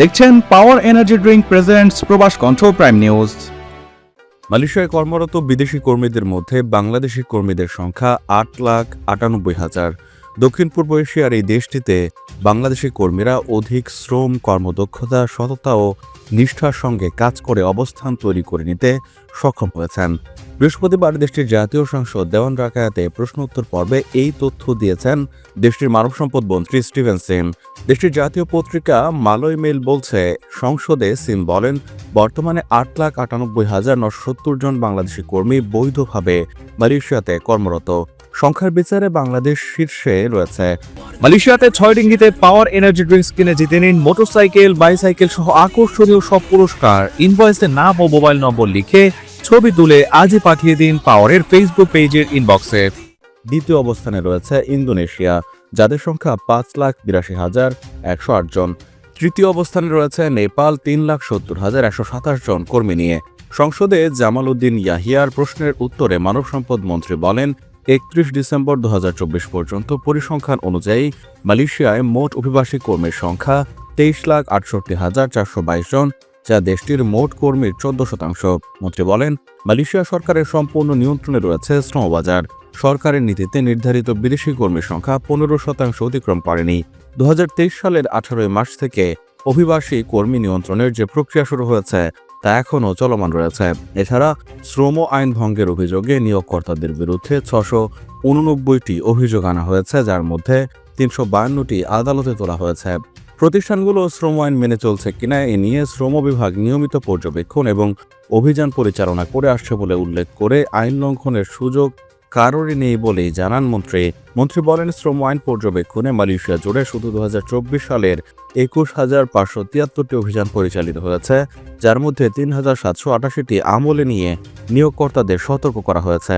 দেখছেন power energy drink presents প্রবাস কণ্ঠ প্রাইম নিউজ মালয়েশিয়ায় কর্মরত বিদেশি কর্মীদের মধ্যে বাংলাদেশি কর্মীদের সংখ্যা আট লাখ আটানব্বই হাজার। দক্ষিণ পূর্ব এশিয়ার এই দেশটিতে বাংলাদেশি কর্মীরা অধিক শ্রম, কর্মদক্ষতা, সততা ও নিষ্ঠার সঙ্গে কাজ করে অবস্থান তৈরি করে নিতে সক্ষম হয়েছেন। বৃহস্পতিবার দেশটির জাতীয় সংসদ দেওয়ান রাকায়াতে প্রশ্ন উত্তর পর্বে এই তথ্য দিয়েছেন দেশটির মানব সম্পদ মন্ত্রী স্টিভেন সিন দেশটির জাতীয় পত্রিকা মালয় মেল বলছে, সংসদে সিন বলেন, বর্তমানে আট লাখ আটানব্বই হাজার নশো সত্তর জন বাংলাদেশি কর্মী বৈধভাবে মালয়েশিয়াতে কর্মরত। সংখ্যার বিচারে বাংলাদেশ শীর্ষে রয়েছে। মালয়েশিয়াতে ছয় ডিঙ্গিতে পাওয়ার এনার্জি ড্রিঙ্কস কিনে জিতে নিন মোটরসাইকেল, বাইসাইকেল সহ আকর্ষণীয় সব পুরস্কার। ইনভয়েসে নাম ও মোবাইল নম্বর লিখে ছবি তুলে আজই পাঠিয়ে দিন পাওয়ারের ফেসবুক পেজের ইনবক্সে দ্বিতীয় অবস্থানে রয়েছে ইন্দোনেশিয়া, যাদের সংখ্যা পাঁচ লাখ বিরাশি হাজার একশো আট জন। তৃতীয় অবস্থানে রয়েছে নেপাল, তিন লাখ সত্তর হাজার একশো সাতাশ জন কর্মী নিয়ে। সংসদে জামাল উদ্দিন ইয়াহিয়ার প্রশ্নের উত্তরে মানব সম্পদ মন্ত্রী বলেন একত্রিশ ডিসেম্বর দুহাজার চব্বিশ পর্যন্ত পরিসংখ্যান অনুযায়ী মালয়েশিয়ায় মোট অভিবাসী কর্মীর সংখ্যা তেইশ লাখ আটষট্টি হাজার চারশো বাইশ জন, যা দেশটির মোট কর্মীর চোদ্দ শতাংশ। মন্ত্রী বলেন, মালয়েশিয়া সরকারের সম্পূর্ণ নিয়ন্ত্রণে রয়েছে শ্রমবাজার। সরকারের নীতিতে নির্ধারিত বিদেশি কর্মীর সংখ্যা পনেরো শতাংশ অতিক্রম করেনি। দু হাজার তেইশ সালের আঠারোই মার্চ থেকে অভিবাসী কর্মী নিয়ন্ত্রণের যে প্রক্রিয়া শুরু হয়েছে তা এখনও চলমান রয়েছে। এছাড়া শ্রম আইন ভঙ্গের অভিযোগে নিয়োগকর্তাদের বিরুদ্ধে ছশো উননব্বইটি অভিযোগ আনা হয়েছে, যার মধ্যে তিনশো বায়ান্নটি আদালতে তোলা হয়েছে। প্রতিষ্ঠানগুলো শ্রম আইন মেনে চলছে কিনা এ নিয়ে শ্রম বিভাগ নিয়মিত পর্যবেক্ষণ এবং অভিযান পরিচালনা করে আসছে বলে উল্লেখ করে আইন লঙ্ঘনের সুযোগ কারোরই নেই বলেই জানান মন্ত্রী। মন্ত্রী বলেন, শ্রম আইন পর্যবেক্ষণে মালয়েশিয়া জুড়ে শুধু দু হাজার চব্বিশ সালের একুশ হাজার পাঁচশো তিয়াত্তরটি অভিযান পরিচালিত হয়েছে, যার মধ্যে তিন হাজার সাতশো আটাশিটি আমলে নিয়ে নিয়োগকর্তাদের সতর্ক করা হয়েছে।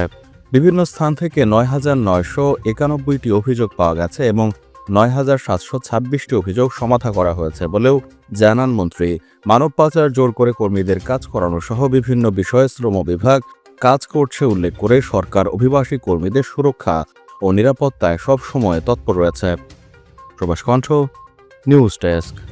বিভিন্ন স্থান থেকে নয় হাজার নয়শো একানব্বইটি অভিযোগ পাওয়া গেছে এবং নয় হাজার সাতশো ছাব্বিশটি অভিযোগ সমাধা করা হয়েছে বলেও জানান মন্ত্রী। মানব পাচার জোর করে কর্মীদের কাজ করানো সহ বিভিন্ন বিষয়ে শ্রম বিভাগ কাজ করছে উল্লেখ করে সরকার অভিবাসী কর্মীদের সুরক্ষা ও নিরাপত্তায় সবসময় তৎপর রয়েছে। প্রবাস কণ্ঠ, নিউজ ডেস্ক।